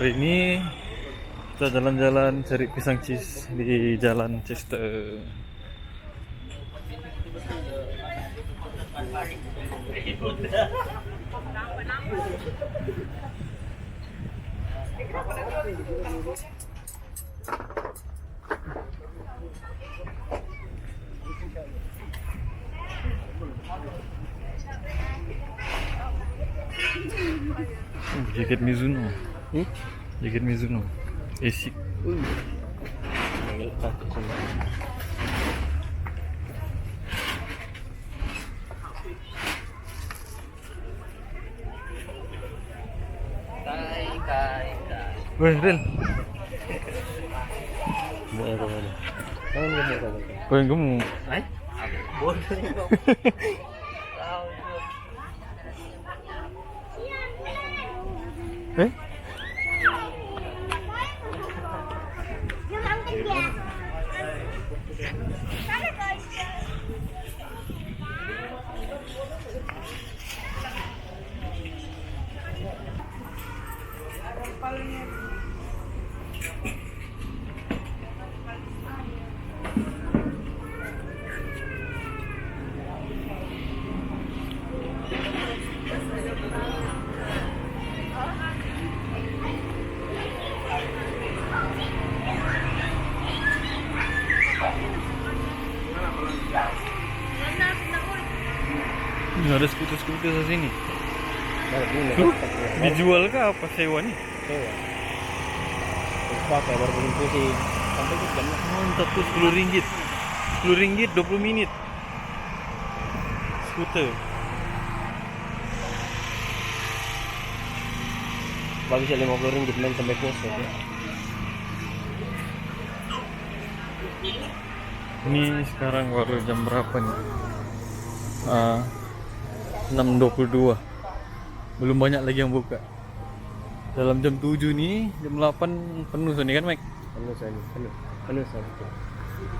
Hari ini kita jalan-jalan cari pisang cheese di Jalan Chester. Jaket Mizuno. Hmm? Jaket Mizuno. Asic. Kai, kai, kai. Weh, Ren. Mau apa mana? Jangan mau apa Kau yang kamu. Ay? Ini ada skuter-skuter di sini. Tuh, dijual kah apa sewa nih? Pakai baru belum pusing. Sampai ke jam Mantap tuh 10 ringgit 10 ringgit 20 menit Skuter Bagus ya 50 ringgit main sampai puas ya. Ini sekarang baru jam berapa nih? Ah, 6.22 Belum banyak lagi yang buka Dalam jam 7 nih, jam 8 penuh nih kan Mike? Penuh saya ni, penuh. Penuh saya betul.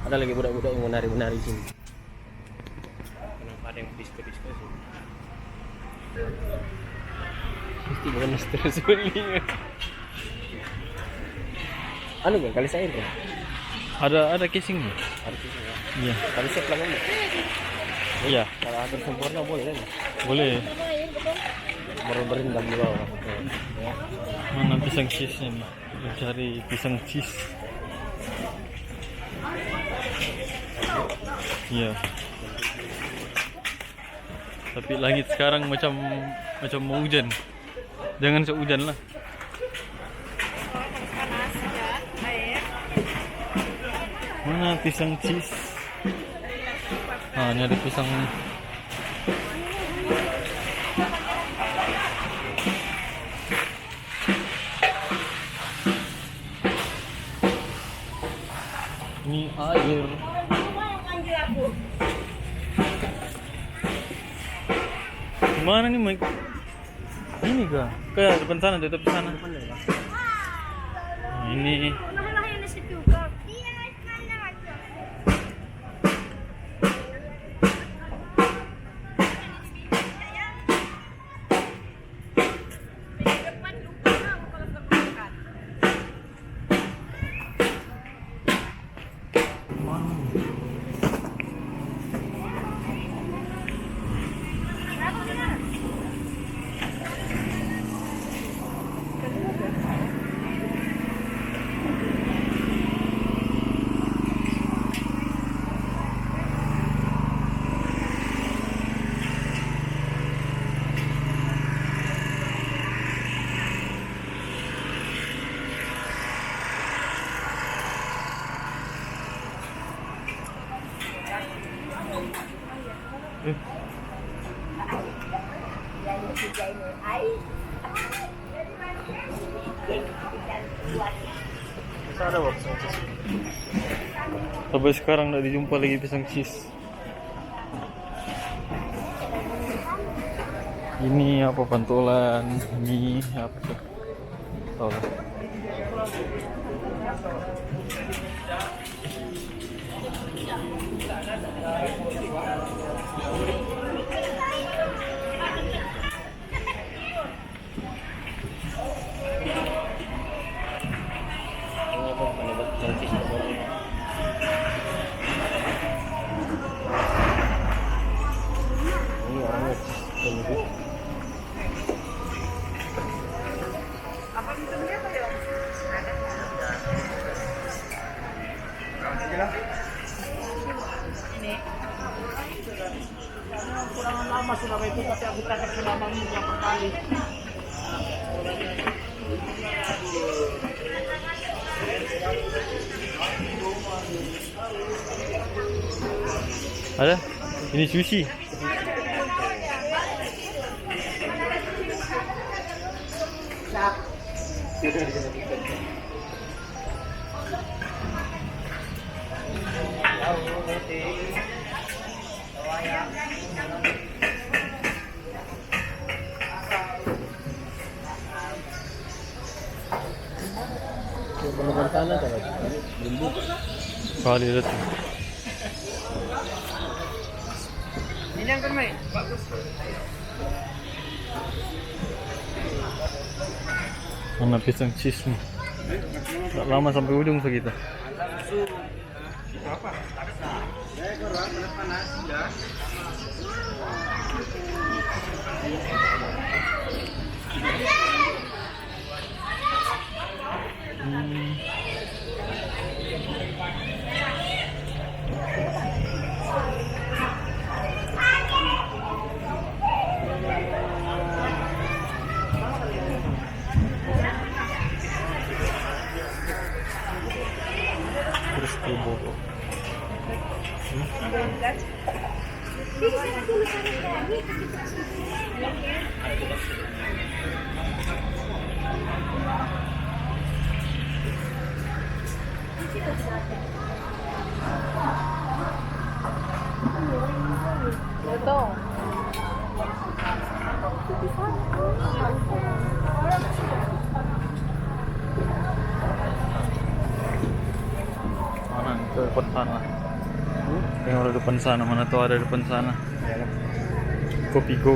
Ada lagi budak-budak yang menari-menari sini. Kenapa ada yang disco-disco sini? Mesti bukan terus beli. Anu kan kali saya kan? Ada ada casing nih? Artisnya. ya. Iya Kali saya pelan Iya Kalau ada sempurna boleh kan? Boleh Baru berendam di bawah. Mana pisang cheese nih? Mencari pisang cheese Iya Tapi langit sekarang macam macam mau hujan Jangan sehujan lah Mana pisang cheese? Ah, ini ada pisang Air Gimana nih Mike? Ini kah? Kayak depan sana, depan sana Ini Ada. Sampai sekarang tidak dijumpa lagi pisang cheese. Ini apa pantulan? Ini apa? Tahu Ada? Ini sushi. Kali datang. Ini yang main. Bagus. Mana pisang cheese nih. Tak lama sampai ujung segitu. Hmm. Ito. Mana ke depan sana? Yang ada depan sana mana tuh ada depan sana? Kopi Go.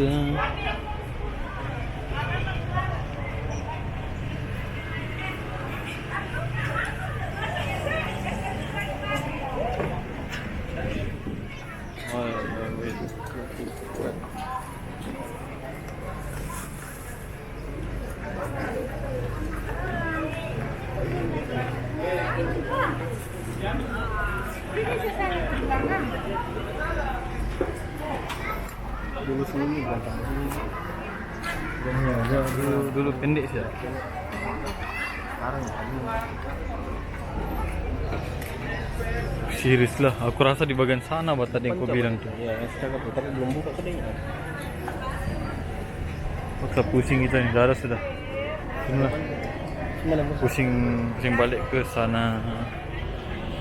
Jogja. Oh, ya, wait. Dulu sini belakang sini. Dulu, dulu, dulu pendek sih. Sekarang. Serius lah, aku rasa di bagian sana buat tadi yang kau bilang tuh. Iya, aku tapi belum buka kedainya. Paksa pusing kita nih, darah sudah. Bos? pusing, pusing balik ke sana.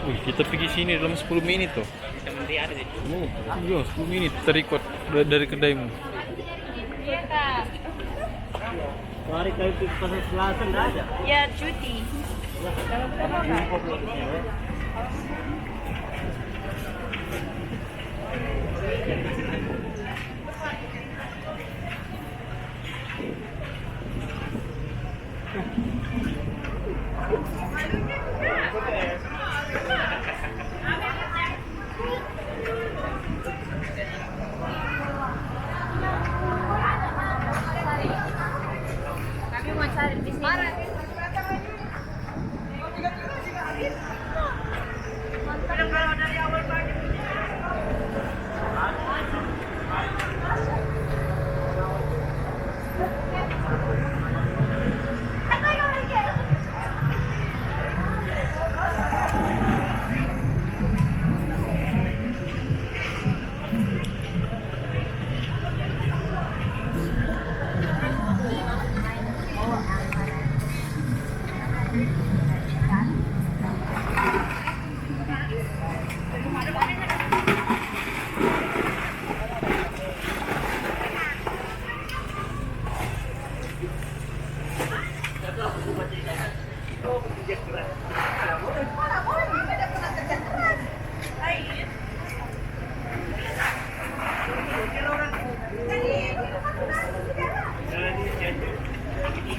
Wih, kita pergi sini dalam 10 menit tuh. Ini. Iya, 10 menit terikot dari, dari kedaimu. Iya kak. Hari kali itu pasar selatan dah ada. Ya cuti.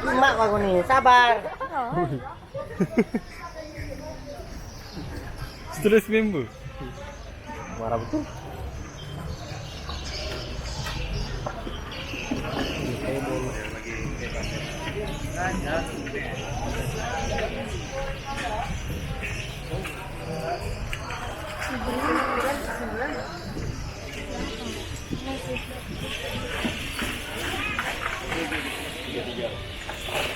Cuma aku nih, sabar. Setelah seminggu. Marah betul. Thank you. Gracias,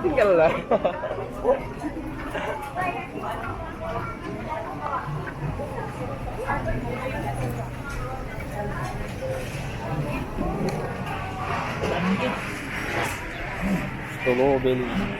Tinggal lah. Strawberry.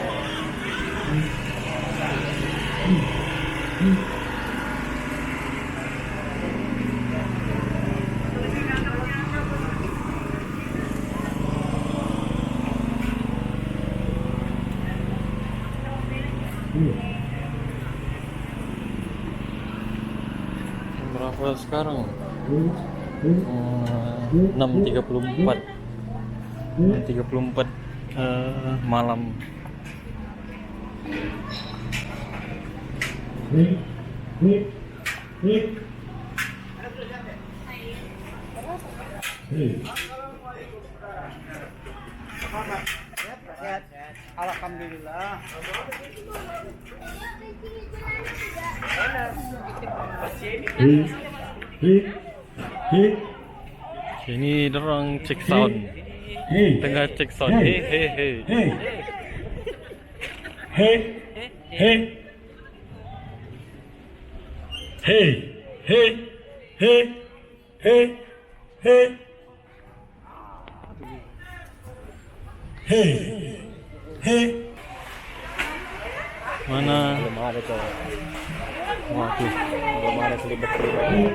kalau sekarang eh, enam tiga puluh empat enam tiga puluh empat eh, malam Alhamdulillah. Hmm. Ini dorang cek sound. Tengah cek sound. Hei hei hei. Hei. Hei. Hei. Hei. Hei. Hei. Hei. Hei. Hei. Hei. Mana Belum ada cowok. Waduh Belum ada selibet-selibet.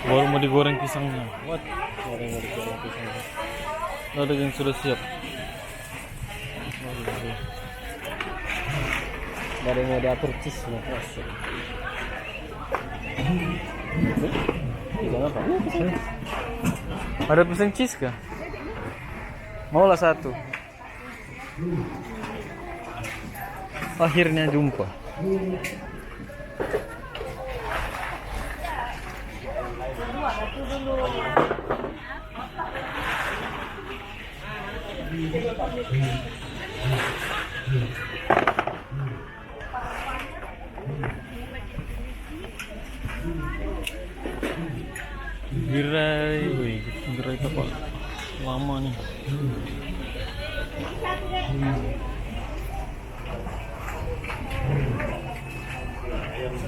Baru mau digoreng pisangnya What? Orang yang digoreng pisang. Ada yang sudah siap yang mau diatur cheese nih. Pisang apa? Ada pisang cheese kah? Maulah satu akhirnya jumpa gerai, wih, gerai apa? lama nih. Hmm. Nah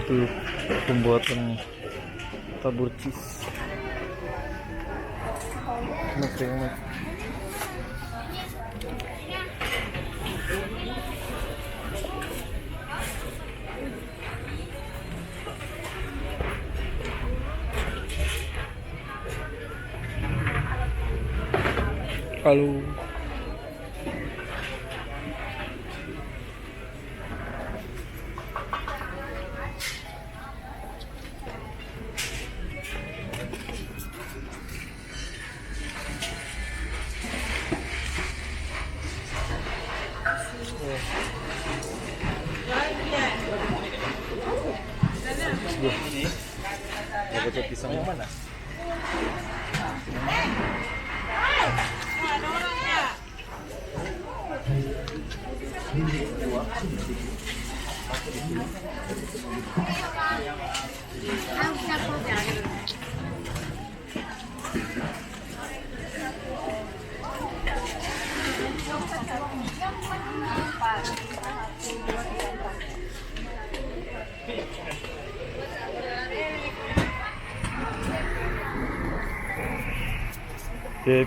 itu pembuatan tabur cheese. Enak. Halo. Oke,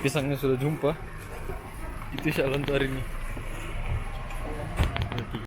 pisangnya sudah jumpa. Itu shalom hari ini.